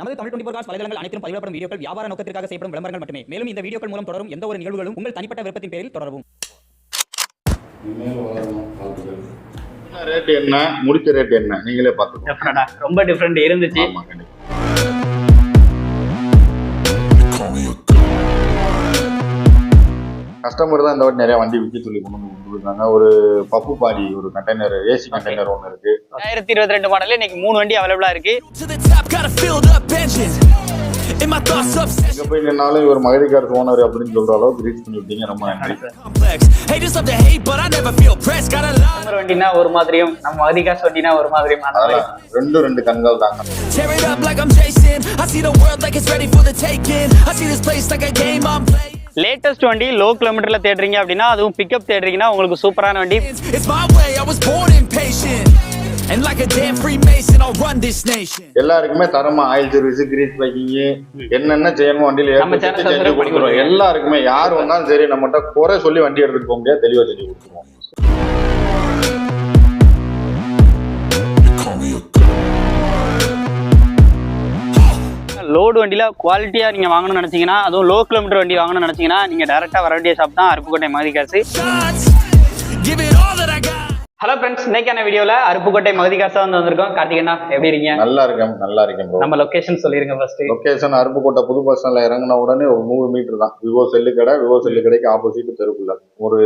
நமது Tamil twenty cos வலைதளங்கள் அனைத்தும் பதிவிடப்படும் வீடியோக்கள் வியாபார நோக்கத்திற்காக செய்யப்படும் விளம்பரங்கள் மட்டுமே. மேலும் இந்த வீடியோக்கள் மூலம் தொடரும் எந்த ஒரு நிகழ்வுகளும் உங்கள் தனிப்பட்ட விருப்பத்தின் பேரில் தொடரவும். ரேட் என்ன? முடிச்ச ரேட் என்ன? நீங்களே பார்த்துக்கோங்க. ரொம்ப டிஃப்ரெண்ட் இருந்துச்சு. கஸ்டமர் தான் இந்த வாட்டி நிறைய வண்டி விற்க சொல்லி கொண்டு வந்து கொடுத்துருக்காங்க. ஒரு பப்பு பாடி ஒரு கண்டெய்னர் ஏசி கண்டெய்னர் ஒன்று இருக்கு. ரெண்டாயிரத்தி இருபத்தி ரெண்டு மாடல்ல இன்னைக்கு மூணு வண்டி அவைலபிளா இருக்கு. எங்க போய் நின்னாலும் இவர் மகதி கார்ஸ் ஓனர் அப்படின்னு சொல்ற அளவுக்கு ரீச் பண்ணிவிட்டீங்க ரொம்ப நன்றி. வண்டினா ஒரு மாதிரியும் நம்ம அதிகாஸ் வண்டினா ஒரு மாதிரியும் ரெண்டு ரெண்டு கண்கள் தாங்க Tear it up like I'm Jason. I see the world like it's ready for the taking. I see this place like a game I'm playing. Latest வண்டி லோ கிலோமீட்டர்ல தேடுறீங்க அப்படின்னா அதுவும் பிக்கப் தேடுறீங்கன்னா உங்களுக்கு சூப்பரான வண்டி. எல்லாருக்குமே தரமா ஆயில் சர்வீஸ் கிரீஸ் பேக்கிங் என்னென்ன செய்யணும் வண்டியில செஞ்சு. எல்லாருக்குமே யார் வந்தாலும் சரி நம்மகிட்ட குறை சொல்லி வண்டி எடுத்துட்டு போக முடியாது தெளிவா செஞ்சு கொடுத்துருவோம் லோடு வண்டியில குவாலிட்டியா நீங்க வாங்கணும்னு நினைச்சீங்கன்னா அதுவும் லோ கிலோமீட்டர் வண்டி வாங்கணும்னு நினைச்சீங்கன்னா நீங்க டேரக்டா வர வேண்டிய ஷாப் தான் அருப்புக்கோட்டை மகதி காசு. ஹலோ ஃப்ரெண்ட்ஸ் இன்னைக்கான வீடியோல அருப்புக்கோட்டை மகதி காசா வந்து வந்திருக்கோம். கார்த்திகண்ணா எப்படி இருக்கீங்க? நல்லா இருக்கேன் நல்லா இருக்கேன் நம்ம லொகேஷன் சொல்லிருங்க ஃபர்ஸ்ட் லொகேஷன் அருப்புக்கோட்டை புது பஸ் ஸ்டாண்ட்ல இறங்கின உடனே ஒரு நூறு மீட்டர் தான். விவோ செல்லு கடை விவோ செல்லு கடைக்கு ஆப்போசிட் தெருக்குள்ள. ஒரு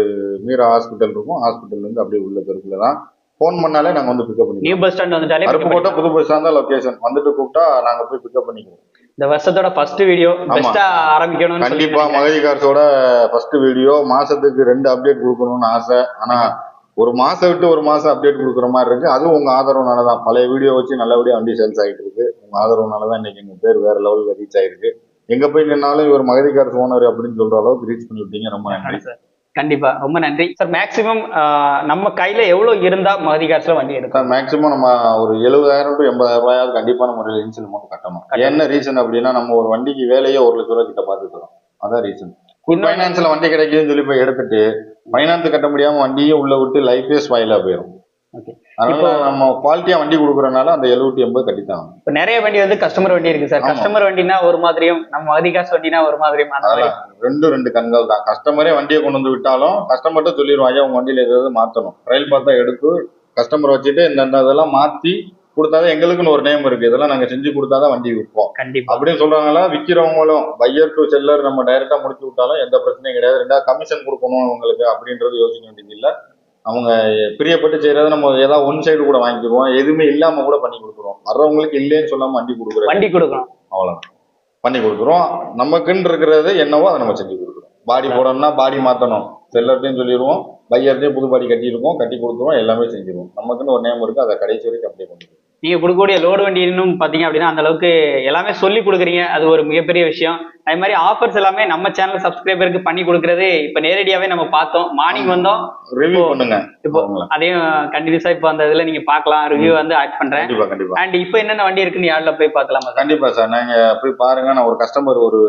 மீரா ஹாஸ்பிட்டல் இருக்கும். ஹாஸ்பிட்டல் இருந்து அப்படியே உள்ள தெருக்குள்ள தான் ஃபோன் பண்ணாலே நாங்க வந்து பிக்கப் நியூ பண்ணிக்குவோம் பஸ் ஸ்டாண்ட் வந்துட்டாலே அருப்புக்கோட்டை. புது பஸ் ஸ்டாண்ட் தான் லொகேஷன் வந்துட்டு கூப்பிட்டா நாங்க போய் பிக்கப் பண்ணிக்குவோம் இந்த வருஷத்தோட ஃபர்ஸ்ட் வீடியோ. பெஸ்டா ஆரம்பிக்கணும்னு சொல்லி கண்டிப்பா மகதி கார்ஸோட ஃபர்ஸ்ட் வீடியோ மாசத்துக்கு ரெண்டு அப்டேட் கொடுக்கணும்னு ஆசை. ஆனா ஒரு மாசம் விட்டு ஒரு மாசம் அப்டேட் கொடுக்குற மாதிரி இருக்கு. அதுவும் உங்க ஆதரவுனால தான். பழைய வீடியோ வச்சு நல்லபடியா வண்டி சேல்ஸ் ஆகிட்டு இருக்கு. உங்க ஆதரவுனால தான் இன்னைக்கு எங்க பேர் வேற லெவலுக்கு ரீச் ஆயிருக்கு. எங்க போய் நின்னாலும் இவர் மகதி கார்ஸ் ஓனர் அப்படின்னு சொல்ற அளவுக்கு ரீச் பண்ணிவிட்டீங்க ரொம்ப நன்றி. கண்டிப்பா. ரொம்ப நன்றி. சார் மேக்ஸிமம் நம்ம கையில எவ்வளவு இருந்தா மகதி காசுல வண்டி எடுக்கும் மேக்ஸிமம் நம்ம ஒரு எழுபதாயிரம் டு எண்பதாயிரம் ரூபாயாவது கண்டிப்பான முறையில் இன்சூரன்ஸ் அமௌண்ட் கட்டணும். என்ன ரீசன் அப்படின்னா நம்ம ஒரு வண்டிக்கு வேலையே ஒரு லட்ச ரூபா கிட்ட தரோம் அதான் ரீசன் ஃபைனான்ஸ்ல வண்டி கிடைக்குதுன்னு சொல்லி போய் எடுத்துட்டு ஃபைனான்ஸ் கட்ட முடியாம வண்டியே உள்ள விட்டு லைஃபே ஸ்பாயிலா போயிடும் ஓகே அதனால நம்ம குவாலிட்டியா வண்டி கொடுக்குறனால அந்த எழுபத்தி எண்பது கட்டித்தான். இப்போ நிறைய வண்டி வந்து கஸ்டமர் வண்டி இருக்கு சார். கஸ்டமர் வண்டினா ஒரு மாதிரியும் நம்ம மகதி காசு வண்டினா ஒரு மாதிரியும் ரெண்டு ரெண்டு கண்கள் தான். கஸ்டமரே வண்டியை கொண்டு வந்து விட்டாலும் கஸ்டமர்கிட்ட சொல்லிடுவோம் ஐயா உங்க வண்டியில ஏதாவது மாத்தணும். ட்ரையல் பார்த்தா எடுத்து கஸ்டமர் வச்சுட்டு இந்த இதெல்லாம் மாத்தி கொடுத்தாதான் எங்களுக்குன்னு ஒரு நேம் இருக்கு. இதெல்லாம் நாங்க செஞ்சு கொடுத்தாதான் வண்டி விற்போம். கண்டிப்பா. அப்படின்னு சொல்றாங்களா விக்கிறவங்களும் பையர் டு செல்லர் நம்ம டைரக்டா முடிச்சு விட்டாலும் எந்த பிரச்சனையும் கிடையாது. ரெண்டாவது கமிஷன் கொடுக்கணும் அவங்களுக்கு அப்படின்றது யோசிக்க வேண்டியது இல்ல அவங்க பிரியப்பட்டு செய்யறத நம்ம ஏதாவது ஒன் சைடு கூட வாங்கிக்குவோம் எதுவுமே இல்லாம கூட பண்ணி கொடுக்குறோம். வர்றவங்களுக்கு இல்லைன்னு சொல்லாம வண்டி கொடுக்குறோம் வண்டி கொடுக்கணும். அவ்வளவுதான். பண்ணி கொடுக்குறோம். நமக்குன்னு இருக்கிறது என்னவோ அதை நம்ம செஞ்சு கொடுக்குறோம். பாடி போடணும்னா பாடி மாத்தணும். செல்லர்ட்டையும் சொல்லிடுவோம். பையர்ட்டையும் புது பாடி கட்டியிருக்கோம். கட்டி கொடுத்துருவோம். எல்லாமே செஞ்சிருவோம். நமக்குன்னு ஒரு நேம் இருக்கு. அதை கடைசி வரைக்கும் அப்படியே பண்ணிடுவோம் நீங்க கொடுக்கக்கூடிய லோடு வண்டி இன்னும் பாத்தீங்க அப்படின்னா அந்த அளவுக்கு எல்லாமே சொல்லி கொடுக்குறீங்க. அது ஒரு மிகப்பெரிய விஷயம். அதே மாதிரி ஆஃபர்ஸ் எல்லாமே நம்ம சேனல் சப்ஸ்கிரைபருக்கு பண்ணி கொடுக்கறது இப்ப நேரடியாவே நம்ம பார்த்தோம். மார்னிங் வந்தோம். ரிவ்யூ பண்ணுங்க. இப்போ. அதையும் கண்டினியூஸா இப்போ அந்த இதுல நீங்க பார்க்கலாம். ரிவ்யூ வந்து ஆட் கண்டிப்பா அண்ட் இப்போ என்னென்ன வண்டி இருக்குன்னு யாருல போய் பார்க்கலாமா சார் கண்டிப்பா சார் நாங்க போய் பாருங்க. நான் ஒரு கஸ்டமர் ஒரு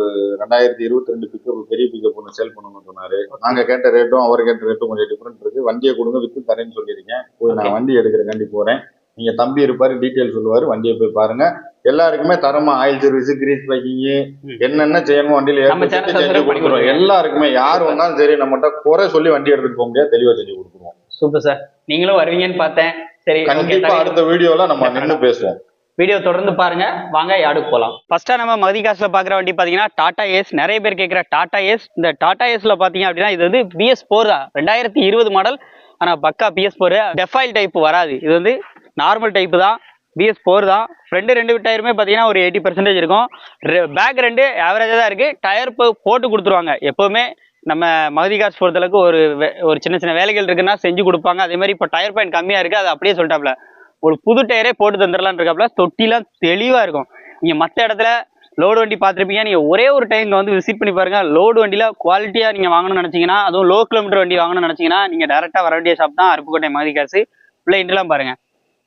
ரெண்டாயிரத்தி இருபத்தி ரெண்டு பிக்கப் பெரிய பிக்கப் ஒன்று சேல் பண்ணணும்னு சொன்னாரு. நாங்க கேட்ட ரேட்டும் அவர் கேட்ட ரேட்டும் கொஞ்சம் டிஃப்ரெண்ட் இருக்கு. வண்டியை கொடுங்க வித்து தரேன்னு சொல்லியிருக்கேன். நான் வண்டி எடுக்கிறக்காண்டி போறேன். நீங்க தம்பி இருப்பாரு டீட்டெயில் சொல்லுவாரு வண்டியை போய் பாருங்க. எல்லாருக்குமே தரமா ஆயில் சர்வீஸ் கிரீஸ் பேக்கிங் என்னென்ன செய்யணும் வண்டியில கொடுக்குறோம். எல்லாருக்குமே யார் வந்தாலும் சரி நம்மகிட்ட குறை சொல்லி வண்டி எடுத்துட்டு போக முடியாது தெளிவா செஞ்சு கொடுத்துருவோம். சூப்பர் சார் நீங்களும் வருவீங்கன்னு பார்த்தேன். சரி கண்டிப்பா அடுத்த வீடியோல நம்ம நின்று பேசுவோம். வீடியோ தொடர்ந்து பாருங்க. வாங்க யாருக்கு போலாம். ஃபர்ஸ்டா நம்ம மதி காசுல பாக்குற வண்டி பாத்தீங்கன்னா டாடா ஏஸ் நிறைய பேர் கேட்குற டாடா ஏஸ் இந்த டாடா ஏஸ்ல பாத்தீங்க அப்படின்னா இது வந்து பிஎஸ் ஃபோர் தான். ரெண்டாயிரத்தி இருபது மாடல் ஆனா பக்கா பிஎஸ் ஃபோர் டெஃபைல் டைப் வராது. இது வந்து நார்மல் டைப்பு தான். பிஎஸ் ஃபோர் தான். ஃப்ரண்ட் ரெண்டு டயருமே பார்த்தீங்கன்னா ஒரு எயிட்டி பர்சன்டேஜ் இருக்கும். பேக் ரெண்டு ஆவரேஜாக தான் இருக்குது டயர் போட்டு கொடுத்துருவாங்க. எப்போவுமே நம்ம மகதி காசு பொறுத்தளவுக்கு ஒரு ஒரு சின்ன சின்ன வேலைகள் இருக்குன்னா செஞ்சு கொடுப்பாங்க. அதே மாதிரி இப்போ டயர் பாயிண்ட் கம்மியாக இருக்குது அது அப்படியே சொல்லிட்டாப்ல. ஒரு புது டயரே போட்டு தந்துடலான்னு இருக்காப்ல. தொட்டிலாம் தெளிவாக இருக்கும். நீங்கள் மற்ற இடத்துல லோடு வண்டி பார்த்துருப்பீங்க நீங்கள் ஒரே ஒரு டைம் வந்து விசிட் பண்ணி பாருங்க. லோடு வண்டியில் குவாலிட்டியாக நீங்கள் வாங்கணும்னு நினச்சிங்கன்னா அதுவும் லோ கிலோமீட்டர் வண்டி வாங்கணும்னு நினச்சிங்கன்னா நீங்கள் டேரெக்டாக வர வேண்டிய ஷாப் தான் அருப்புக்கோட்டை மகதி காசு. உள்ள இன்ட்ரெலாம் பாருங்கள்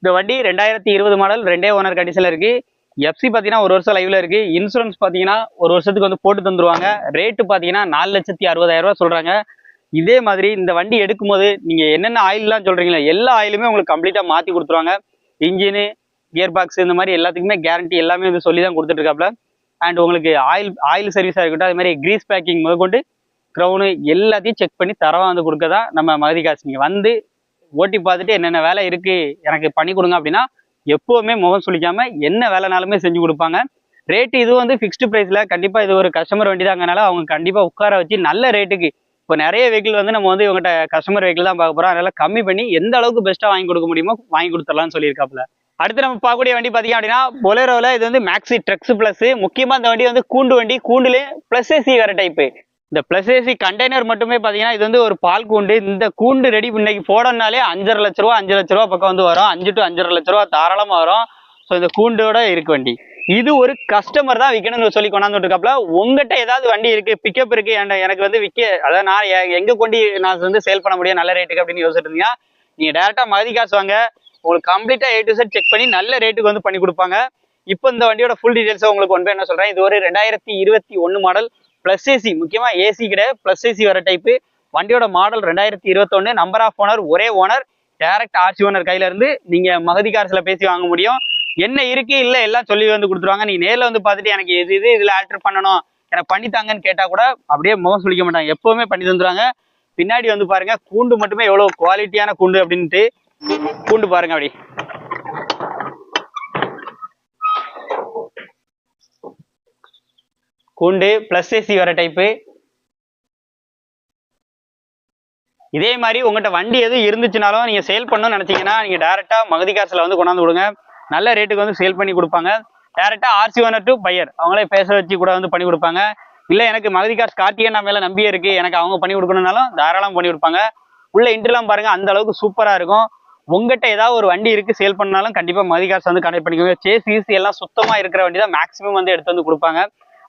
இந்த வண்டி ரெண்டாயிரத்தி இருபது மாடல் ரெண்டே ஓனர் கண்டிஷனில் இருக்கு. எஃப்சி பார்த்தீங்கன்னா ஒரு வருஷம் லைவ்ல இருக்கு. இன்சூரன்ஸ் பார்த்தீங்கன்னா ஒரு வருஷத்துக்கு வந்து போட்டு தந்துருவாங்க. ரேட்டு பார்த்தீங்கன்னா நாலு லட்சத்தி அறுபதாயிரம் ரூபாய் சொல்றாங்க. இதே மாதிரி இந்த வண்டி எடுக்கும்போது நீங்க என்னென்ன ஆயில்லாம் சொல்கிறீங்களோ எல்லா ஆயிலுமே உங்களுக்கு கம்ப்ளீட்டா மாத்தி கொடுத்துருவாங்க. இன்ஜினு கியர் பாக்ஸ் இந்த மாதிரி எல்லாத்துக்குமே கேரண்டி எல்லாமே வந்து சொல்லி தான் கொடுத்துட்டு இருக்காப்ல அண்ட் உங்களுக்கு ஆயில் ஆயில் சர்வீஸாக இருக்கட்டும் அது மாதிரி கிரீஸ் பேக்கிங் முதற்கொண்டு க்ரௌனு எல்லாத்தையும் செக் பண்ணி தரவா வந்து கொடுக்க தான் நம்ம மகதி காசு நீங்கள் வந்து ஓட்டி பார்த்துட்டு என்னென்ன வேலை இருக்குது எனக்கு பண்ணி கொடுங்க அப்படின்னா எப்போவுமே முகம் சுழிக்காமல் என்ன வேலைனாலுமே செஞ்சு கொடுப்பாங்க. ரேட்டு இது வந்து ஃபிக்ஸ்டு ப்ரைஸில் கண்டிப்பாக இது ஒரு கஸ்டமர் வண்டி தாங்கனால அவங்க கண்டிப்பாக உட்கார வச்சு நல்ல ரேட்டுக்கு இப்போ நிறைய வெஹிக்கிள் வந்து நம்ம வந்து இவங்ககிட்ட கஸ்டமர் வெஹிக்கிள் தான் பார்க்க போகிறோம் அதனால் கம்மி பண்ணி எந்த அளவுக்கு பெஸ்ட்டாக வாங்கி கொடுக்க முடியுமோ வாங்கி கொடுத்துடலாம்னு சொல்லியிருக்காப்புல. அடுத்து நம்ம பார்க்கக்கூடிய வண்டி பார்த்தீங்க அப்படின்னா பொலேரோவில் இது வந்து மேக்ஸி ட்ரக்ஸ் ப்ளஸ் முக்கியமாக இந்த வண்டி வந்து கூண்டு வண்டி கூண்டுலேயே ப்ளஸ் ஏசி வேறு டைப்பு இந்த ப்ளஸ் ஏசி கண்டெய்னர் மட்டுமே பார்த்தீங்கன்னா இது வந்து ஒரு பால் கூண்டு. இந்த கூண்டு ரெடி இன்னைக்கு போடணும்னாலே அஞ்சரை லட்ச ரூபா அஞ்சு லட்ச ரூபா பக்கம் வந்து வரும். அஞ்சு டு அஞ்சரை லட்ச ரூபா தாராளமாக வரும். ஸோ இந்த கூண்டோட இருக்கு வண்டி. இது ஒரு கஸ்டமர் தான் விற்கணும்னு சொல்லி கொண்டாந்து இருக்காப்ல உங்ககிட்ட ஏதாவது வண்டி இருக்கு பிக்கப் இருக்கு எனக்கு வந்து விற்க அதாவது நான் எ- எங்க கொண்டு நான் வந்து சேல் பண்ண முடியும் நல்ல ரேட்டுக்கு அப்படின்னு யோசிச்சுட்டு இருந்தீங்கன்னா நீங்க டேரக்டா மதி காசு வாங்க. உங்களுக்கு கம்ப்ளீட்டா ஏ டு செட் செக் பண்ணி நல்ல ரேட்டுக்கு வந்து பண்ணி கொடுப்பாங்க. இப்போ இந்த வண்டியோட ஃபுல் டீடைல்ஸ் உங்களுக்கு ஒன் என்ன சொல்றேன்? இது ஒரு ரெண்டாயிரத்தி இருபத்தி ஒன்று மாடல் பிளஸ் ஏசி முக்கியமா ஏசி கிடையாது பிளஸ் ஏசி வர டைப்பு வண்டியோட மாடல் ரெண்டாயிரத்தி இருபத்தொன்னு நம்பர் ஆஃப் ஓனர் ஒரே ஓனர் டேரக்ட் ஆர்சி ஓனர் கையில இருந்து நீங்க மகதி கார்ஸ்ல பேசி வாங்க முடியும். என்ன இருக்கு இல்ல எல்லாம் சொல்லி வந்து கொடுத்துருவாங்க. நீ நேரில் வந்து பார்த்துட்டு எனக்கு இது இது இதுல ஆல்டர் பண்ணணும். எனக்கு பண்ணித்தாங்கன்னு கேட்டா கூட அப்படியே முகம் சொல்லிக்க மாட்டாங்க. எப்பவுமே பண்ணி தந்துருவாங்க. பின்னாடி வந்து பாருங்க கூண்டு மட்டுமே எவ்வளவு குவாலிட்டியான கூண்டு அப்படின்ட்டு. கூண்டு பாருங்க அப்படி. கூண்டு பிளஸ் ஏசி வர டைப்பு இதே மாதிரி உங்கள்கிட்ட வண்டி எதுவும் இருந்துச்சுனாலும் நீங்கள் சேல் பண்ணணும்னு நினச்சிங்கன்னா நீங்கள் டேரெக்டாக மகதி காசில் வந்து கொண்டாந்து கொடுங்க. நல்ல ரேட்டுக்கு வந்து சேல் பண்ணி கொடுப்பாங்க. டேரெக்டாக ஆர்சி ஓனர் டு பையர் அவங்களே பேச வச்சு கூட வந்து பண்ணி கொடுப்பாங்க. இல்லை எனக்கு மகதி காசு காட்டியே நான் மேலே நம்பியே இருக்குது எனக்கு அவங்க பண்ணி கொடுக்கணும்னாலும் தாராளம் பண்ணி கொடுப்பாங்க. உள்ள இன்ட்ரெலாம் பாருங்கள் அந்த அளவுக்கு சூப்பராக இருக்கும். உங்கள்கிட்ட ஏதாவது ஒரு வண்டி இருக்குது சேல் பண்ணாலும் கண்டிப்பாக மகதி காசு வந்து கனெக்ட் பண்ணிக்கோங்க. சேஸ் ஈஸி எல்லாம் சுத்தமாக இருக்கிற வண்டி தான் மேக்ஸிமம் வந்து எடுத்து வந்து கொடுப்பாங்க.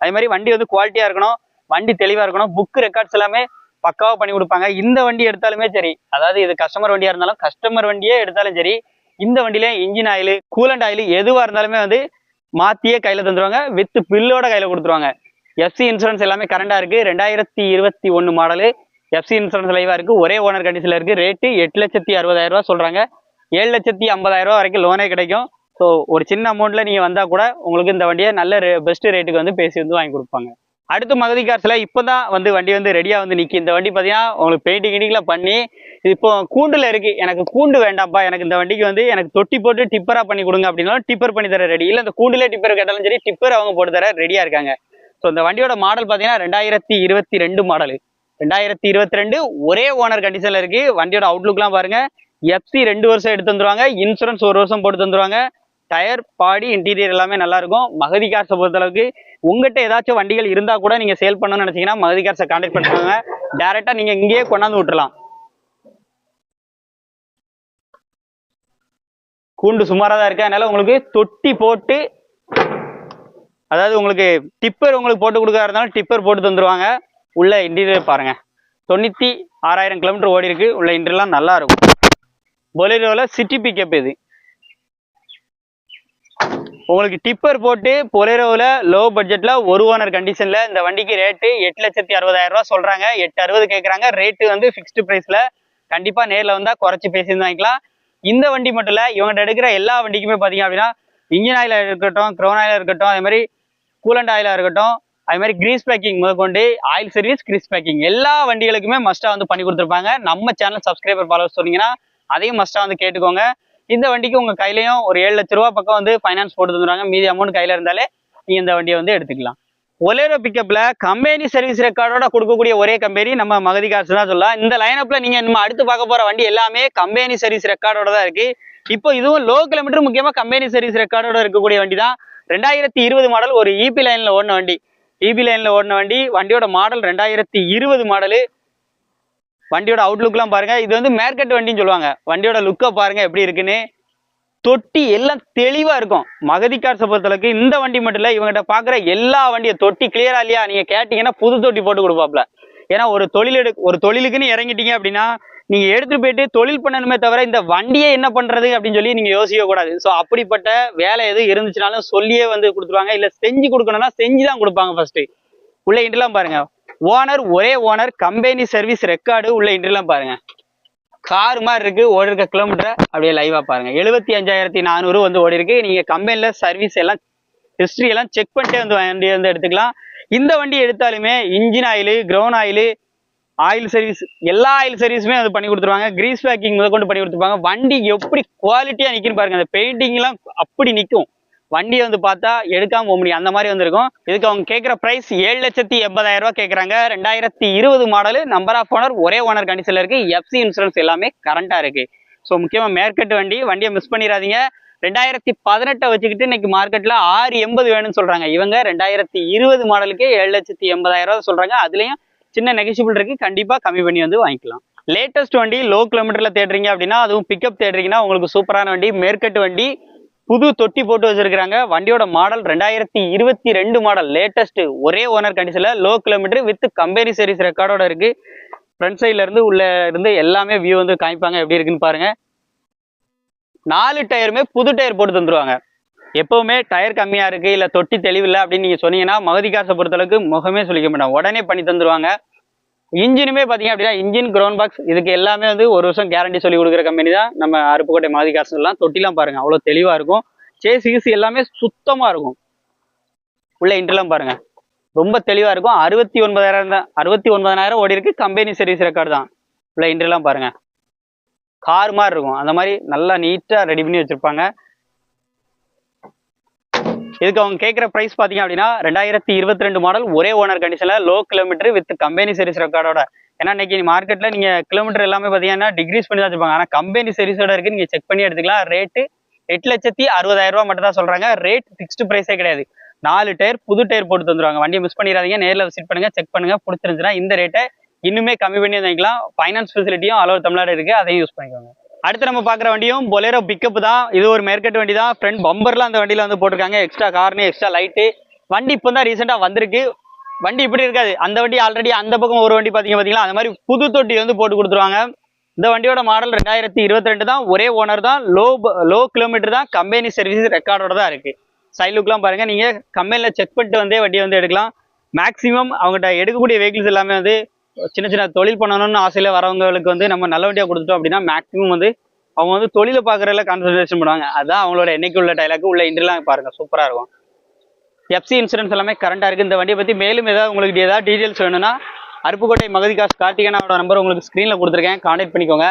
அதே மாதிரி வண்டி வந்து குவாலிட்டியாக இருக்கணும் வண்டி தெளிவாக இருக்கணும் புக்கு ரெக்கார்ட்ஸ் எல்லாமே பக்காவாக பண்ணி கொடுப்பாங்க. இந்த வண்டி எடுத்தாலுமே சரி அதாவது இது கஸ்டமர் வண்டியாக இருந்தாலும் கஸ்டமர் வண்டியே எடுத்தாலும் சரி இந்த வண்டியில இன்ஜின் ஆயில் கூலண்ட் ஆயில் எதுவாக இருந்தாலுமே வந்து மாற்றியே கையில் தந்துருவாங்க வித் பில்லோட கையில் கொடுத்துருவாங்க. எஃப்சி இன்சூரன்ஸ் எல்லாமே கரண்டாக இருக்குது ரெண்டாயிரத்தி இருபத்தி ஒன்று மாடலு எஃப்சி இன்சூரன்ஸ் லைவாக இருக்குது ஒரே ஓனர் கண்டிஷனில் இருக்குது ரேட்டு எட்டு லட்சத்தி அறுபதாயிரரூவா சொல்கிறாங்க ஏழு லட்சத்தி ஐம்பதாயிரரூவா வரைக்கும் லோனே கிடைக்கும். ஸோ ஒரு சின்ன அமௌண்ட்டில் நீங்கள் வந்தால் கூட உங்களுக்கு இந்த வண்டியை நல்ல ரே பெஸ்ட் ரேட்டுக்கு வந்து பேசி வந்து வாங்கி கொடுப்பாங்க. அடுத்து மகதி இப்போ தான் வந்து வண்டி வந்து ரெடியாக வந்து நிற்கி இந்த வண்டி பார்த்தீங்கன்னா உங்களுக்கு பெயிண்டிங் கிண்டிங்லாம் பண்ணி இப்போ கூண்டில் இருக்குது எனக்கு கூண்டு வேண்டாம்ப்பா. எனக்கு இந்த வண்டிக்கு வந்து எனக்கு தொட்டி போட்டு டிப்பராக பண்ணி கொடுங்க அப்படின்னாலும் டிப்பர் பண்ணி தர ரெடி இல்லை இந்த கூண்டுல டிப்பர் கேட்டாலும் சரி டிப்பர் அவங்க போட்டு தர ரெடியாக இருக்காங்க. ஸோ இந்த வண்டியோட மாடல் பார்த்தீங்கன்னா ரெண்டாயிரத்தி இருபத்தி ரெண்டு மாடல் ரெண்டாயிரத்தி இருபத்தி ரெண்டு ஒரே ஓனர் கண்டிஷனில் இருக்குது வண்டியோட அவுட்லுக்லாம் பாருங்கள் எஃப்சி ரெண்டு வருஷம் எடுத்து வந்துருவாங்க இன்சூரன்ஸ் ஒரு வருஷம் போட்டு தந்துருவாங்க. டயர் பாடி இன்டீரியர் எல்லாமே நல்லா இருக்கும். மகதி கார்ஸை பொறுத்தளவுக்கு உங்ககிட்ட ஏதாச்சும் வண்டிகள் இருந்தா கூட நீங்க சேல் பண்ணணும்னு நினைச்சீங்கன்னா மகதி கார்ஸை கான்டாக்ட் பண்ணுவாங்க டேரெக்டாக நீங்க இங்கேயே கொண்டாந்து விட்டுலாம் கூண்டு சுமாராக தான் இருக்கு. அதனால உங்களுக்கு தொட்டி போட்டு அதாவது உங்களுக்கு டிப்பர் உங்களுக்கு போட்டு கொடுக்கறதா இருந்தாலும் டிப்பர் போட்டு தந்துருவாங்க. உள்ள இன்டீரியர் பாருங்க. தொண்ணூத்தி ஆறாயிரம் கிலோமீட்டர் ஓடி இருக்கு. உள்ள இன்டீரியர்லாம் நல்லா இருக்கும். பொலேரோவில் சிட்டி பிக்கப் இது. உங்களுக்கு டிப்பர் போட்டு பொலேரோவில் லோ பட்ஜெட்டில் ஒரு ஓனர் கண்டிஷனில் இந்த வண்டிக்கு ரேட்டு எட்டு லட்சத்தி அறுபதாயிரம் ரூபா சொல்கிறாங்க எட்டு அறுபது கேட்குறாங்க ரேட்டு வந்து ஃபிக்ஸ்டு ப்ரைஸில் கண்டிப்பாக நேரில் வந்தால் குறைச்சி பேசி வாங்கிக்கலாம். இந்த வண்டி மட்டும் இல்லை இவங்கள்ட்ட எடுக்கிற எல்லா வண்டிக்குமே பார்த்தீங்க அப்படின்னா இன்ஜின் ஆயிலாக இருக்கட்டும் க்ரோன் ஆயிலாக இருக்கட்டும் அதே மாதிரி கூலண்ட் ஆயிலாக இருக்கட்டும் அதே மாதிரி கிரீஸ் பேக்கிங் முதற்கொண்டு ஆயில் சர்வீஸ் கிரீஸ் பேக்கிங் எல்லா வண்டிகளுக்குமே மஸ்ட்டாக வந்து பண்ணி கொடுத்துருப்பாங்க. நம்ம சேனல் சப்ஸ்கிரைபர் ஃபாலோவர்ஸ் சொன்னீங்கன்னா அதையும் மஸ்ட்டாக வந்து கேட்டுக்கோங்க. இந்த வண்டிக்கு உங்கள் கையிலையும் ஒரு ஏழு லட்ச ரூபா பக்கம் வந்து ஃபைனான்ஸ் போட்டு தந்துடுவாங்க மீதி அமௌண்ட் கையில் இருந்தாலே நீங்கள் இந்த வண்டியை வந்து எடுத்துக்கலாம். ஒலேரோ பிக்கப்பில் கம்பெனி சர்வீஸ் ரெக்கார்டோட கொடுக்கக்கூடிய ஒரே கம்பெனி நம்ம மகதி காசு தான் சொல்லலாம். இந்த லைனப்பில் நீங்கள் நம்ம அடுத்து பார்க்க போகிற வண்டி எல்லாமே கம்பெனி சர்வீஸ் ரெக்கார்டோட தான் இருக்குது இப்போ இதுவும் லோ கிலோமீட்டர் முக்கியமாக கம்பெனி சர்வீஸ் ரெக்கார்டோட இருக்கக்கூடிய வண்டி தான். ரெண்டாயிரத்தி இருபது மாடல் ஒரு இபி லைனில் ஓடின வண்டி. இபி லைனில் ஓடின வண்டி வண்டியோட மாடல் ரெண்டாயிரத்தி இருபது மாடலு வண்டியோட அவுட்லுக்லாம் பாருங்க. இது வந்து மேர்க்கெட் வண்டின்னு சொல்லுவாங்க. வண்டியோட லுக்கை பாருங்க எப்படி இருக்குன்னு. தொட்டி எல்லாம் தெளிவா இருக்கும். மகதி கார்ஸை பொறுத்தளவுக்கு இந்த வண்டி மட்டும் இல்ல இவங்ககிட்ட பாக்குற எல்லா வண்டியும் தொட்டி கிளியரா இல்லையா? நீங்க கேட்டீங்கன்னா புது தொட்டி போட்டு கொடுப்பாப்ல. ஏன்னா ஒரு தொழில் எடு ஒரு தொழிலுக்குன்னு இறங்கிட்டீங்க அப்படின்னா நீங்க எடுத்துட்டு போயிட்டு தொழில் பண்ணணுமே தவிர இந்த வண்டியை என்ன பண்றது அப்படின்னு சொல்லி நீங்க யோசிக்க கூடாது. ஸோ அப்படிப்பட்ட வேலை எதுவும் இருந்துச்சுனாலும் சொல்லியே வந்து கொடுத்துருவாங்க. இல்ல செஞ்சு கொடுக்கணும்னா செஞ்சு தான் கொடுப்பாங்க ஃபர்ஸ்ட் உள்ள இன்ட்ரெலாம் பாருங்க. ஓனர் ஒரே ஓனர் கம்பெனி சர்வீஸ் ரெக்கார்டு உள்ள இன்ட்ரெலாம் பாருங்க. கார் மாதிரி இருக்கு ஓடி இருக்க கிலோமீட்டர் அப்படியே லைவா பாருங்க. எழுபத்தி அஞ்சாயிரத்தி நானூறு வந்து ஓடி இருக்கு நீங்க கம்பெனில சர்வீஸ் எல்லாம் ஹிஸ்டரி எல்லாம் செக் பண்ணிட்டே வந்து வண்டி வந்து எடுத்துக்கலாம். இந்த வண்டி எடுத்தாலுமே engine oil ground oil oil service எல்லா ஆயில் சர்வீஸுமே அது பண்ணி கொடுத்துருவாங்க. கிரீஸ் பேக்கிங் முதல் கொண்டு பண்ணி கொடுத்துருப்பாங்க. வண்டி எப்படி குவாலிட்டியா நிக்குன்னு பாருங்க. அந்த பெயிண்டிங் எல்லாம் அப்படி நிற்கும் வண்டியை வந்து பார்த்தா எடுக்காம போக முடியும். அந்த மாதிரி வந்திருக்கும். இதுக்கு அவங்க கேட்குற ப்ரைஸ் ஏழு லட்சத்தி எண்பதாயிரம் ரூபா கேட்குறாங்க. ரெண்டாயிரத்தி இருபது மாடல் நம்பர் ஆஃப் ஓனர் ஒரே ஓனர் கண்டிஷன்ல இருக்கு. எஃப்சி இன்சூரன்ஸ் எல்லாமே கரண்டா இருக்கு. ஸோ முக்கியமாக மேற்கட்டு வண்டி வண்டியை மிஸ் பண்ணிடாதீங்க. ரெண்டாயிரத்தி பதினெட்டை வச்சுக்கிட்டு இன்னைக்கு மார்க்கெட்ல ஆறு எண்பது வேணும்னு சொல்றாங்க. இவங்க ரெண்டாயிரத்தி இருபது மாடலுக்கு ஏழு லட்சத்தி எண்பதாயிரம் ரூபா சொல்றாங்க. அதுலயும் சின்ன நெகிஷிபிள் இருக்கு. கண்டிப்பா கம்மி பண்ணி வந்து வாங்கிக்கலாம். லேட்டஸ்ட் வண்டி லோ கிலோமீட்டர்ல தேடுறீங்க அப்படின்னா அதுவும் பிக்கப் தேடுறீங்கன்னா உங்களுக்கு சூப்பரான வண்டி. மேற்கட்டு வண்டி புது தொட்டி போட்டு வச்சிருக்காங்க வண்டியோட மாடல் ரெண்டாயிரத்தி இருபத்தி ரெண்டு மாடல் லேட்டஸ்ட் ஒரே ஓனர் கண்டிஷன்ல low kilometer with company service ரெக்கார்டோட இருக்கு. ஃப்ரண்ட் சைட்ல இருந்து உள்ள இருந்து எல்லாமே வியூ வந்து காமிப்பாங்க. எப்படி இருக்குன்னு பாருங்க. நாலு டயருமே புது டயர் போட்டு தந்துருவாங்க. எப்பவுமே டயர் கம்மியா இருக்கு இல்ல தொட்டி தெளிவில்லை அப்படின்னு நீங்க சொன்னீங்கன்னா மகதி காசை பொறுத்தளவுக்கு முகமே சொல்லிக்க மாட்டாங்க. உடனே பண்ணி தந்துருவாங்க. இன்ஜினுமே பார்த்திங்க அப்படின்னா இன்ஜின் க்ரௌண்ட் பாக்ஸ் இதுக்கு எல்லாமே வந்து ஒரு வருஷம் கேரண்டி சொல்லி கொடுக்குற கம்பெனி தான். நம்ம அருப்புக்கோட்டை மாதிரி காசுலாம் தொட்டிலாம் பாருங்க அவ்வளோ தெளிவாக இருக்கும். சேஸ் கீசு எல்லாமே சுத்தமாக இருக்கும். உள்ள இன்டர்லாம் பாருங்க. ரொம்ப தெளிவாக இருக்கும். அறுபத்தி ஒன்பதாயிரம் தான். அறுபத்தி ஒன்பதாயிரம் ஓடி இருக்கு. கம்பெனி சர்வீஸ் ரெக்கார்டு தான். உள்ள இன்டர்லாம் பாருங்க. கார் மாதிரி இருக்கும். அந்த மாதிரி நல்லா நீட்டாக ரெடி பண்ணி வச்சுருப்பாங்க. இதுக்கு அவங்க கேட்குற ப்ரைஸ் பார்த்தீங்க அப்படின்னா ரெண்டாயிரத்தி இருபத்தி ரெண்டு மாடல் ஒரே ஓனர் கண்டிஷனில் low kilometer with company service ரெக்கார்டோட ஏன்னா இன்னைக்கு மார்க்கெட்டில் நீங்கள் கிலோமீட்டர் எல்லாமே பார்த்தீங்கன்னா டிகிரீஸ் பண்ணி தான் வச்சுருப்பாங்க. ஆனால் கம்பெனி சர்வீஸோட இருக்குது நீங்கள் செக் பண்ணி எடுத்துக்கலாம். ரேட்டு எட்டு லட்சத்தி அறுபதாயிரம் ரூபா மட்டும் தான் சொல்கிறாங்க ரேட் ஃபிக்ஸ்டு ப்ரைஸே கிடையாது. நாலு டயர் புது டயர் போட்டு தந்துருவாங்க. வண்டியை மிஸ் பண்ணிடாதீங்க. நேரில் விசிட் பண்ணுங்க செக் பண்ணுங்க. பிடிச்சிருந்துச்சுன்னா இந்த ரேட்டை இன்னுமே கம்மி பண்ணி வாங்கிக்கலாம் ஃபைனான்ஸ் ஃபெசிலிட்டியும் அளவு தமிழ்நாடு இருக்குது அதையும் யூஸ் பண்ணிக்கோங்க. அடுத்து நம்ம பார்க்குற வண்டியும் பொலேரோ பிக்கப் தான். இது ஒரு மேற்கட்டு வண்டி தான். ஃப்ரண்ட் பம்பர்லாம் அந்த வண்டியில் வந்து போட்டிருக்காங்க. எக்ஸ்ட்ரா கார்னு எக்ஸ்ட்ரா லைட்டு வண்டி இப்போ தான் ரீசெண்டாக வந்திருக்கு. வண்டி இப்படி இருக்காது. அந்த வண்டி ஆல்ரெடி அந்த பக்கம் ஒரு வண்டி பார்த்தீங்க பார்த்தீங்களா? அந்த மாதிரி புது தொட்டி வந்து போட்டு கொடுத்துருவாங்க. இந்த வண்டியோட மாடல் ரெண்டாயிரத்தி இருபத்தி ரெண்டு தான். ஒரே ஓனர் தான். லோ லோ கிலோமீட்டர் தான். கம்பெனி சர்வீஸ் ரெக்கார்டோட தான் இருக்குது சைட் லுக்லாம் பாருங்கள் நீங்கள் கம்பெனியில் செக் பண்ணிட்டு வந்தே வண்டியை வந்து எடுக்கலாம். மேக்ஸிமம் அவங்ககிட்ட எடுக்கக்கூடிய வெஹிக்கிள்ஸ் எல்லாமே வந்து சின்ன சின்ன தொழில் பண்ணணும்னு ஆசையில வரவங்களுக்கு வந்து நம்ம நல்ல வண்டியா கொடுத்துட்டோம் அப்படின்னா மேக்ஸிமம் வந்து அவங்க வந்து தொழிலை பார்க்குறதுல கான்சன்ட்ரேஷன் பண்ணுவாங்க. அதுதான் அவங்களோட என்னைக்கு உள்ள டைலாக் உள்ள இன்ட்ரெலாம் பாருங்கள் சூப்பராக இருக்கும். எஃப்சி இன்சூரன்ஸ் எல்லாமே கரண்டா இருக்கு. இந்த வண்டியை பத்தி மேலும் ஏதாவது உங்களுக்கு ஏதாவது டீட்டெயில்ஸ் வேணும்னா அருப்புக்கோட்டை மகதி காசு கார்த்திகனாவோட நம்பர் உங்களுக்கு ஸ்க்ரீனில் கொடுத்துருக்கேன். கான்டாக்ட் பண்ணிக்கோங்க.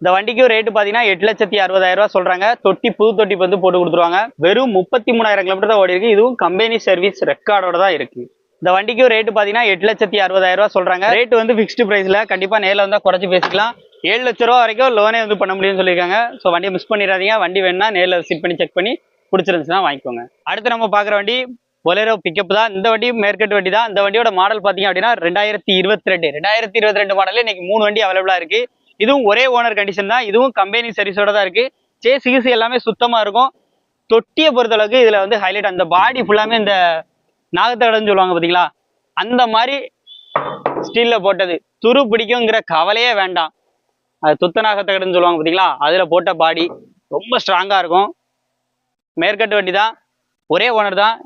இந்த வண்டிக்கும் ரேட்டு பார்த்தீங்கன்னா எட்டு லட்சத்தி அறுபதாயிரம் ரூபா சொல்றாங்க. தொட்டி புது தொட்டி வந்து போட்டு கொடுத்துருவாங்க. வெறும் முப்பத்தி மூணாயிரம் கிலோமீட்டர் தான் ஓடி இருக்குது இதுவும் கம்பெனி சர்வீஸ் ரெக்கார்டோட தான் இருக்கு. இந்த வண்டிக்கும் ரேட்டு பார்த்தீங்கன்னா எட்டு லட்சத்தி அறுபதாயிரம் ரூபா சொல்றாங்க. ரேட் வந்து ஃபிக்ஸ்டு பிரைஸ்ல கண்டிப்பா நேரில் வந்தால் குறைச்சி பேசிக்கலாம். ஏழு லட்ச ரூபா வரைக்கும் லோனே வந்து பண்ண முடியும்னு சொல்லியிருக்காங்க. ஸோ வண்டியை மிஸ் பண்ணிடாதீங்க. வண்டி வேணும்னா நேரில் விசிட் பண்ணி செக் பண்ணி பிடிச்சிருந்துச்சுன்னா வாங்கிக்கோங்க. அடுத்து நம்ம பார்க்குற வண்டி பொலேரோ பிக்கப் தான். இந்த வண்டியும் மேற்கட்டு வண்டி தான். இந்த வண்டியோட மாடல் பார்த்தீங்க அப்படின்னா ரெண்டாயிரத்தி இருபத்தி ரெண்டு. ரெண்டாயிரத்தி இருபத்தி ரெண்டு மாடலே இன்னைக்கு மூணு வண்டி அவைலபிளாக இருக்கு. இதுவும் ஒரே ஓனர் கண்டிஷன் தான். இதுவும் கம்பெனி சர்வீஸோட தான் இருக்கு. சே சிகிச்சை எல்லாமே சுத்தமாக இருக்கும். தொட்டியை பொறுத்தளவுக்கு இதில் வந்து ஹைலைட் அந்த பாடி ஃபுல்லாமே இந்த நாகத்தகடன்னு சொல்லுவாங்க பார்த்தீங்களா அந்த மாதிரி ஸ்டீலில் போட்டது. துரு பிடிக்குங்கிற கவலையே வேண்டாம். அது துத்த நாகத்தகடுன்னு சொல்லுவாங்க பார்த்தீங்களா அதில் போட்ட பாடி ரொம்ப ஸ்ட்ராங்காக இருக்கும். மேற்கட்டு வண்டி தான். ஒரே ஓனர் தான்.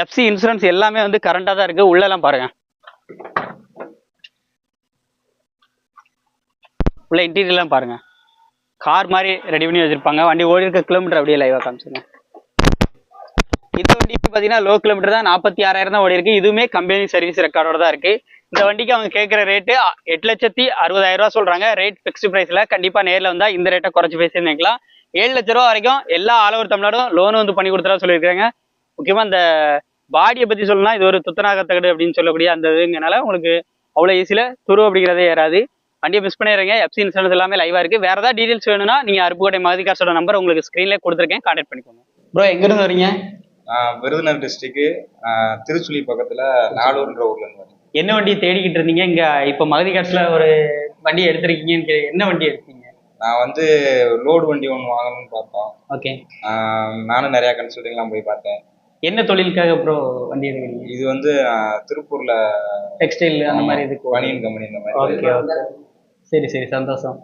எஃப்சி இன்சூரன்ஸ் எல்லாமே வந்து கரண்டாக தான் இருக்குது உள்ளெல்லாம் பாருங்கள் பாருங்க. உள்ள இன்டீரியர்லாம் பாருங்க. கார் மாதிரி ரெடி பண்ணி வச்சுருப்பாங்க. வண்டி ஓடி இருக்க கிலோமீட்டர் அப்படியே லைவாக காமிச்சிருங்க. இந்த வண்டி பார்த்தீங்கன்னா லோ கிலோமீட்டர் தான் நாற்பத்தி ஆறாயிரம் தான் ஓடி இருக்கு இதுவுமே கம்பெனி சர்வீஸ் ரெக்கார்டோட தான் இருக்கு. இந்த வண்டிக்கு அவங்க கேட்குற ரேட்டு எட்டு லட்சத்தி அறுபதாயிரம் ரூபா சொல்றாங்க. ரேட் ஃபிக்ஸ்டு ப்ரைஸ்ல கண்டிப்பா நேரில் வந்தா இந்த ரேட்டை குறைச்சு பேசியிருந்தீங்களா ஏழு லட்ச ரூபா வரைக்கும் எல்லா ஆல் ஓவர் தமிழ்நாடும் லோன் வந்து பண்ணி கொடுத்துறா சொல்லியிருக்காங்க. முக்கியமா இந்த பாடியை பத்தி சொல்லணும்னா இது ஒரு துத்தநாகத்தகடு அப்படின்னு சொல்லக்கூடிய அந்த இதுங்கனால உங்களுக்கு அவ்வளோ ஈஸியில் துரு அப்படிங்கிறதே ஏறாது. வண்டியை மிஸ் பண்ணிடுறீங்க எஃப்சி இன்சூரன்ஸ் எல்லாமே லைவா இருக்கு. வேற ஏதாவது டீடைல்ஸ் வேணும்னா நீங்க அருப்புக்கோட்டை மாதிரி காசோட நம்பர் உங்களுக்கு ஸ்க்ரீன்லேயே கொடுத்துருக்கேன். கான்டாக்ட் பண்ணிக்கோங்க. ப்ரோ எங்க இருந்து வரீங்க? விருதுநகர் டிஸ்ட்ரிக்ட் திருச்சுழி பக்கத்துல நாலூர்ன்ற ஊர்ல இருந்து வரேன் என்ன வண்டி தேடிக்கிட்டு இருந்தீங்க? இங்க இப்போ மகதி காசுல ஒரு வண்டி எடுத்திருக்கீங்கன்னு என்ன வண்டி எடுத்தீங்க? நான் வந்து லோடு வண்டி ஒன்று வாங்கணும்னு பார்த்தோம். ஓகே. நானும் நிறைய கன்சல்டிங்லாம் போய் பார்த்தேன். என்ன தொழிலுக்காக ப்ரோ வண்டி எடுக்கிறீங்க? இது வந்து திருப்பூர்ல டெக்ஸ்டைல் அந்த மாதிரி இதுக்கு பனியன் கம்பெனி இந்த மாதிரி. Okay okay. சரி சரி. சந்தோஷம்.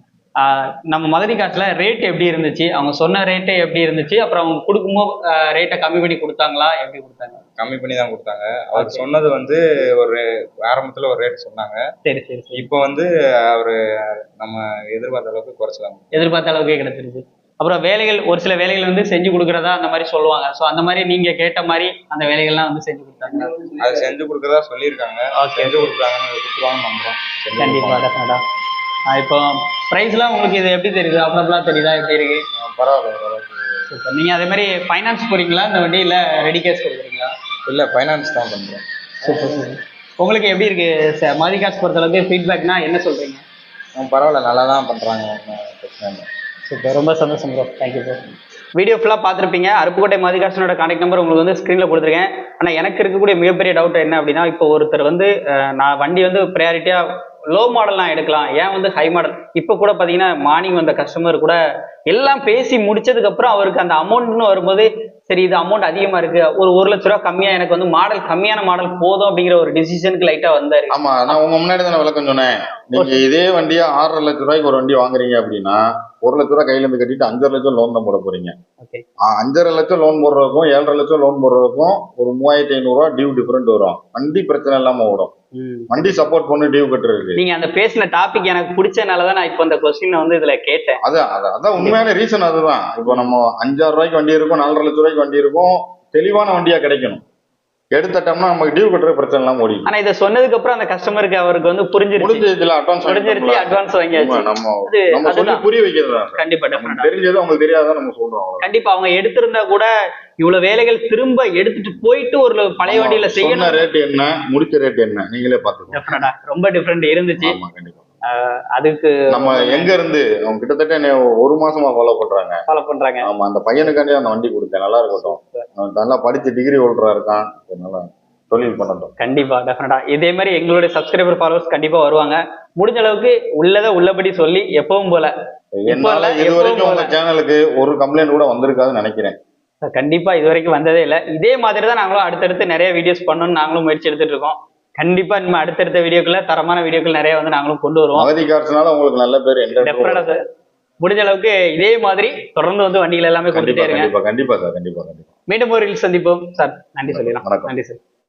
நம்ம மகதி காசுல ரேட் எப்படி இருந்துச்சு? அவங்க சொன்ன ரேட்டே எப்படி இருந்துச்சு? அப்புறம் அவங்க கொடுக்கும்போது ரேட்டை கம்மி பண்ணி கொடுத்தாங்களா? எப்படி கொடுத்தாங்க? கம்மி பண்ணி தான் கொடுத்தாங்க. அவர். சொன்னது வந்து ஒரு ஆரம்பத்துல ஒரு ரேட் சொன்னாங்க. சரி சரி இப்போ வந்து அவரு நம்ம எதிர்பார்த்த அளவுக்கு குறைச்சலாம் எதிர்பார்த்த அளவுக்கே கிடைச்சிருச்சு. அப்புறம் வேலைகள் ஒரு சில வேலைகள் வந்து செஞ்சு கொடுக்குறதா அந்த மாதிரி சொல்லுவாங்க. ஸோ அந்த மாதிரி நீங்க கேட்ட மாதிரி அந்த வேலைகள்லாம் வந்து செஞ்சு கொடுத்தாங்க. அது செஞ்சு கொடுக்கறதா சொல்லியிருக்காங்க. செஞ்சு கொடுக்குறாங்கன்னு கொடுத்துருவாங்கன்னு நம்புறோம். கண்டிப்பா இப்போ ப்ரைஸ்லாம் உங்களுக்கு இது எப்படி தெரியுது? அப்புறம்லாம் தெரியுதா? எப்படி இருக்கு? பரவாயில்ல ஓரளவுக்கு சூப்பர் நீங்க அதே மாதிரி ஃபைனான்ஸ் போறீங்களா? இந்த வண்டி இல்ல ரெடி கேஷ் கொடுக்குறீங்களா? இல்ல ஃபைனான்ஸ் தான் பண்றோம் சூப்பர் சூப்பர் உங்களுக்கு எப்படி இருக்கு? சார் மதி காசு பொறுத்த அளவுக்கு ஃபீட்பேக்னா என்ன சொல்றீங்க? ஆ, பரவாயில்ல நல்லா தான் இல்லை. சூப்பர் ரொம்ப சந்தோஷம் ப்ரோ தேங்க்யூ ப்ரோ வீடியோ ஃபுல்லாக பார்த்துருப்பீங்க. அருப்புக்கோட்டை மதிகாசனோட கான்டாக்ட் நம்பர் உங்களுக்கு வந்து ஸ்க்ரீனில் கொடுத்துருக்கேன். ஆனால் எனக்கு இருக்கக்கூடிய மிகப்பெரிய டவுட் என்ன அப்படின்னா இப்போ ஒருத்தர் வந்து நான் வண்டி வந்து ப்ரையாரிட்டியாக லோ மாடல்லாம் எடுக்கலாம். ஏன் வந்து ஹை மாடல் இப்போ கூட பார்த்தீங்கன்னா மார்னிங் வந்த கஸ்டமர் கூட எல்லாம் பேசி முடிச்சதுக்கு அப்புறம் அவருக்கு அந்த அமௌண்ட்னு வரும்போது சரி இது அமௌண்ட் அதிகமாக இருக்கு. ஒரு ஒரு லட்ச ரூபா கம்மியாக எனக்கு வந்து மாடல் கம்மியான மாடல் போதும் அப்படிங்கிற ஒரு டிசிஷனுக்கு லைட்டாக வந்தாரு. ஆமா நான் உங்க முன்னாடி தானே விளக்கம் சொன்னேன். நீங்க இதே வண்டியா ஆறரை லட்ச ரூபாய்க்கு ஒரு வண்டி வாங்குறீங்க அப்படின்னா ஒரு லட்ச ரூபாய் கையில இருந்து கட்டிட்டு அஞ்சரை லட்சம் லோன் தான் போட போறீங்க. அஞ்சரை லட்சம் லோன் போடுறதுக்கும் ஏழரை லட்சம் லோன் போடுறதுக்கும் ஒரு மூவாயிரத்தி ஐநூறு ரூபா டியூ டிஃபரெண்ட் வரும். வண்டி பிரச்சனை இல்லாம ஓடும். வண்டி சப்போர்ட் பண்ணி டியூ கட்டுறதுக்கு. நீங்க அந்த பேசின டாபிக் எனக்கு பிடிச்சனால தான் நான் இப்போ அந்த கொஸ்டினை வந்து இதுல கேட்டேன். அதான் அதான் உண்மையான ரீசன் அதுதான். இப்போ நம்ம அஞ்சாறு ரூபாய்க்கு வண்டி இருக்கும் நாலரை லட்ச ரூபாய்க்கு வண்டி இருக்கும் தெளிவான வண்டியா கிடைக்கணும். எடுத்துட்டோம்னா நமக்கு டியூ கட்டுற பிரச்சனை எல்லாம் ஓடி ஆனா இதை சொன்னதுக்கு அப்புறம் அந்த கஸ்டமருக்கு அவருக்கு வந்து புரிஞ்சிருச்சு. முடிஞ்சதுல அட்வான்ஸ் புரிஞ்சிருச்சு அட்வான்ஸ் வாங்கியாச்சு. நம்ம நம்ம சொல்லி. புரிய வைக்கிறது? தான் கண்டிப்பா. தெரிஞ்சது உங்களுக்கு தெரியாதான் நம்ம சொல்றோம். கண்டிப்பா அவங்க எடுத்திருந்தா கூட இவ்வளவு வேலைகள் திரும்ப எடுத்துட்டு போயிட்டு ஒரு பழைய வண்டியில செய்யணும். ரேட் என்ன முடிச்ச ரேட் என்ன நீங்களே பாத்துக்கோங்க. ரொம்ப டிஃப்ரெண்ட் இருந்துச்சு. ஆமா கண்டிப்பா. அதுக்கு நம்ம எங்க இருந்து அவங்க கிட்டத்தட்ட என்னை ஒரு மாசமா ஃபாலோ பண்றாங்க. ஃபாலோ பண்றாங்க. ஆமா அந்த பையனுக்காண்டி அந்த வண்டி கொடுத்தேன். நல்லா இருக்கட்டும். நல்லா படிச்சு டிகிரி ஹோல்டரா இருக்கான். நல்லா தொழில் பண்ணட்டும். கண்டிப்பா டெஃபினட்டா இதே மாதிரி எங்களுடைய சப்ஸ்கிரைபர் ஃபாலோவர்ஸ் கண்டிப்பா வருவாங்க. முடிஞ்ச அளவுக்கு உள்ளதை உள்ளபடி சொல்லி எப்பவும் போல. என்னால இது வரைக்கும் உங்க. சேனலுக்கு ஒரு கம்ப்ளைண்ட் கூட வந்திருக்காதுன்னு நினைக்கிறேன். கண்டிப்பா இது வரைக்கும் வந்ததே இல்லை. இதே மாதிரி தான் நாங்களும் அடுத்தடுத்து நிறைய வீடியோஸ் பண்ணணும்னு நாங்களும் முயற்சி எடுத்துட்டு இருக்கோம். கண்டிப்பா நம்ம அடுத்தடுத்த வீடியோக்குள்ள தரமான வீடியோக்கள் நிறைய வந்து நாங்களும் கொண்டு வருவோம். மகதி கார்ஸ்னால உங்களுக்கு நல்ல பேர் டெஃபினட்டா சார் முடிஞ்ச அளவுக்கு இதே மாதிரி தொடர்ந்து வந்து வண்டிகள் எல்லாமே கொடுத்துட்டே இருங்க. கண்டிப்பா கண்டிப்பா சார் கண்டிப்பா கண்டிப்பா. மீண்டும் ஒரு சந்திப்போம். சார் நன்றி சொல்லிடலாம். நன்றி சார்.